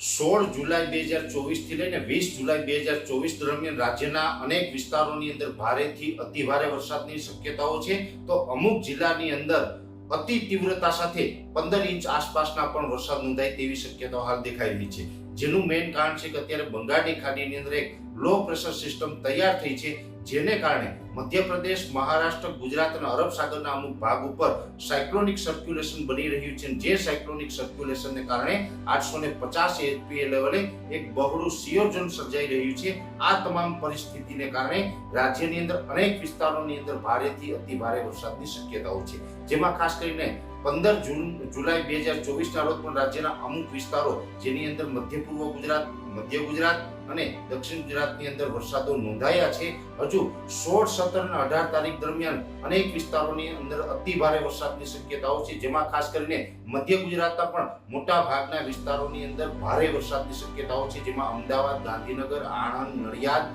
સોળ જુલાઈ બે હજાર ચોવીસથી લઈને વીસ જુલાઈ બે હજાર ચોવીસ દરમિયાન રાજ્યના અનેક વિસ્તારોની અંદર ભારેથી અતિ ભારે વરસાદની શક્યતાઓ છે. તો અમુક જિલ્લાની અંદર અતિ તીવ્રતા સાથે પંદર ઇંચ આસપાસના પણ વરસાદ નોંધાય તેવી શક્યતાઓ હાલ દેખાઈ રહી છે. જેનું મેઇન કારણ છે કે અત્યારે બંગાળની ખાડીની અંદર એક લો પ્રેશર સિસ્ટમ તૈયાર થઈ છે. જેને કારણે મધ્યપ્રદેશ, મહારાષ્ટ્ર, ગુજરાત અને અરબ સાગરના અમુક ભાગ ઉપર સાયક્લોનિક સર્ક્યુલેશન બની રહ્યું છે. જે સાયક્લોનિક સર્ક્યુલેશનને કારણે આઠસો ને પચાસ એચપીએ લેવલે એક બહોળું સિયોજન સર્જાઈ રહ્યું છે. આ તમામ પરિસ્થિતિને કારણે રાજ્યની અંદર અનેક વિસ્તારોની અંદર ભારેથી અતિ ભારે વરસાદની શક્યતાઓ છે. જેમાં ખાસ કરીને પંદર જૂન, જુલાઈ બે હજાર ચોવીસના રોજ પણ રાજ્યના અમુક વિસ્તારો, જેની અંદર મધ્ય પૂર્વ ગુજરાત, મધ્ય ગુજરાત અને દક્ષિણ ગુજરાતની અંદર વરસાદો નોંધાયા છે. હજુ સોળ, સત્તર અને અઢાર તારીખ દરમિયાન અનેક વિસ્તારોની અંદર અતિ ભારે વરસાદની શક્યતાઓ છે. જેમાં ખાસ કરીને મધ્ય ગુજરાતના પણ મોટા ભાગના વિસ્તારોની અંદર ભારે વરસાદની શક્યતાઓ છે. જેમાં અમદાવાદ, ગાંધીનગર, આણંદ, નડિયાદ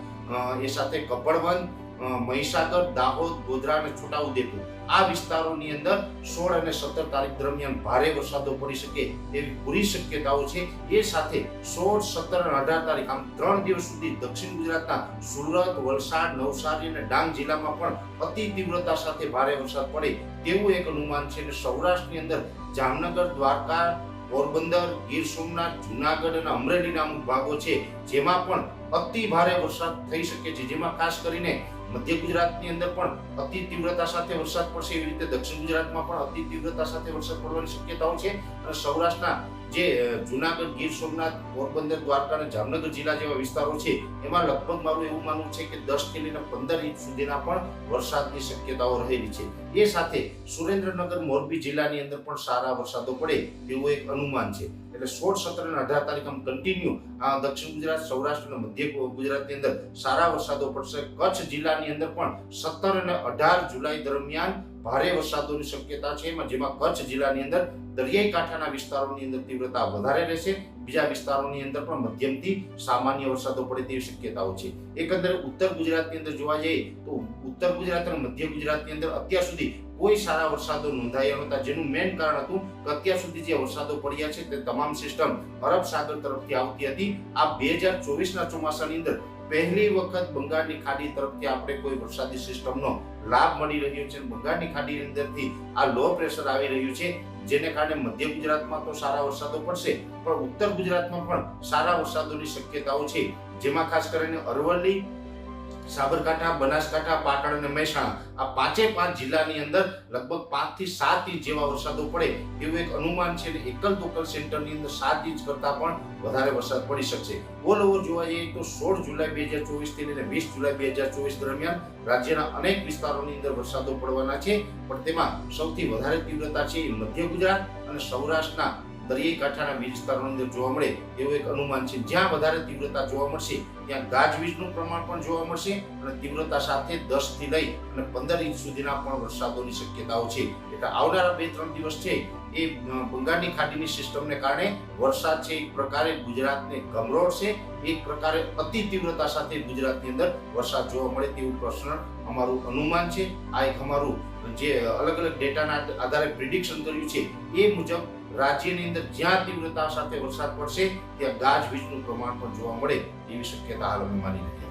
એ સાથે કપડવંત મહીસાગર, દાહોદ, ગોધરા અને છોટાઉદેપુર. આ વિસ્તારોની અંદર સોળ અને સત્તર તારીખ દરમિયાન ભારે વરસાદો પડી શકે તેવી પૂરી શક્યતાઓ છે. એ સાથે સોળ, સત્તર અને અઢાર તારીખ, આમ ત્રણ દિવસ સુધી દક્ષિણ ગુજરાતના સુરત, વલસાડ, નવસારી અને ડાંગ જિલ્લામાં પણ અતિ તીવ્રતા સાથે ભારે વરસાદ પડે તેવું એક અનુમાન છે. અને સૌરાષ્ટ્રની અંદર જામનગર, દ્વારકા, પોરબંદર, ગીર સોમનાથ, જુનાગઢ અને અમરેલીના અમુક ભાગો છે, જેમાં પણ અતિ ભારે વરસાદ થઈ શકે છે. જેમાં ખાસ કરીને મધ્ય ગુજરાતની અંદર પણ અતિ તીવ્રતા સાથે વરસાદ પડશે. એવી રીતે દક્ષિણ ગુજરાતમાં પણ અતિ તીવ્રતા સાથે વરસાદ પડવાની શક્યતાઓ છે. અને સૌરાષ્ટ્રના જે જુનાગઢ, ગીર સોમનાથ, પોરબંદર, દ્વારકા અને જામનગર જિલ્લા જેવા વિસ્તારો છે, એમાં લગભગ મારું એવું માનવું છે કે દસથી લઈને પંદર ઇંચ સુધીના પણ વરસાદની શક્યતાઓ રહેલી છે. એ સાથે સુરેન્દ્રનગર, મોરબી જિલ્લાની અંદર પણ સારા વરસાદો પડે તેવું એક અનુમાન છે. એટલે સોળ, સત્તર અને અઢાર તારીખ આમ કન્ટિન્યુ દક્ષિણ ગુજરાત, સૌરાષ્ટ્ર અને મધ્ય ગુજરાતની અંદર સારા વરસાદો પડશે. કચ્છ જિલ્લાની અંદર પણ સત્તર અને અઢાર જુલાઈ દરમિયાન ભારે વરસાદોની શક્યતા છે. જેમાં કચ્છ જિલ્લાની અંદર દરિયાઈ કાંઠાના વિસ્તારોની અંદર તીવ્રતા વધારે રહેશે. બીજા વિસ્તારોની અંદર પણ મધ્યમથી સામાન્ય વરસાદો પડે તેવી શક્યતાઓ છે. એકંદરે ઉત્તર ગુજરાતની અંદર જોવા જઈએ તો ઉત્તર ગુજરાત અને મધ્ય ગુજરાતની અંદર અત્યાર સુધી કોઈ સારા વરસાદો નોંધાયા નહોતા. જેનું મેઇન કારણ હતું કે અત્યાર સુધી જે વરસાદો પડ્યા છે તે તમામ સિસ્ટમ અરબ સાગર તરફથી આવતી હતી. આ બે હજાર ચોવીસના ચોમાસાની અંદર પહેલી વખત બંગાળની ખાડી તરફથી આપણે કોઈ વરસાદી સિસ્ટમનો લાભ મળી રહ્યો છે. બંગાળની ખાડી અંદરથી આ લો પ્રેશર આવી રહ્યું છે. જેને કારણે મધ્ય ગુજરાતમાં તો સારા વરસાદો પડશે, પણ ઉત્તર ગુજરાતમાં પણ સારા વરસાદોની શક્યતાઓ છે. જેમાં ખાસ કરીને અરવલ્લી સાબરકાંઠા, બનાસકાંઠા, પાટણ અને મહેસાણા આ પાંચે પાંચ જિલ્લાની અંદર લગભગ પાંચથી સાત ઇંચ જેવા વરસાદો પડે એવું એક અનુમાન છે અને એકલ દોકલ સેન્ટરની અંદર સાત ઇંચ કરતા પણ વધારે વરસાદ પડી શકશે. ઓલ ઓવર જોવા જઈએ તો સોળ જુલાઈ બે હજાર ચોવીસથી લઈને વીસ જુલાઈ બે હજાર ચોવીસ દરમિયાન રાજ્યના અનેક વિસ્તારોની અંદર વરસાદો પડવાના છે. પણ તેમાં સૌથી વધારે તીવ્રતા છે મધ્ય ગુજરાત અને સૌરાષ્ટ્રના દરિયાઈ કાંઠાના વિસ્તારોની અંદર જોવા મળે એવું એક અનુમાન છે. જ્યાં વધારે તીવ્રતા જોવા મળશે, ત્યાં ગાજવીજનું પ્રમાણ પણ જોવા મળશે અને તીવ્રતા સાથે દસથી લઈ અને પંદર ઇંચ સુધીના પણ વરસાદોની શક્યતાઓ છે. એટલે આવનારા બે ત્રણ દિવસ છે એ બંગાળની ખાડીની સિસ્ટમને કારણે વરસાદ છે એક પ્રકારે ગુજરાતને ગમરોડશે એક પ્રકારે અતિ તીવ્રતા સાથે ગુજરાતની અંદર વરસાદ જોવા મળે તેવું પ્રશ્ન અમારું અનુમાન છે. આ એક અમારું જે અલગ અલગ ડેટાના આધારે પ્રિડિક્શન કર્યું છે. એ મુજબ રાજ્યની અંદર જ્યાં તીવ્રતા સાથે વરસાદ પડશે, ત્યાં ગાજવીજનું પ્રમાણ પણ જોવા મળે એવી શક્યતા હાલ અમે માની છીએ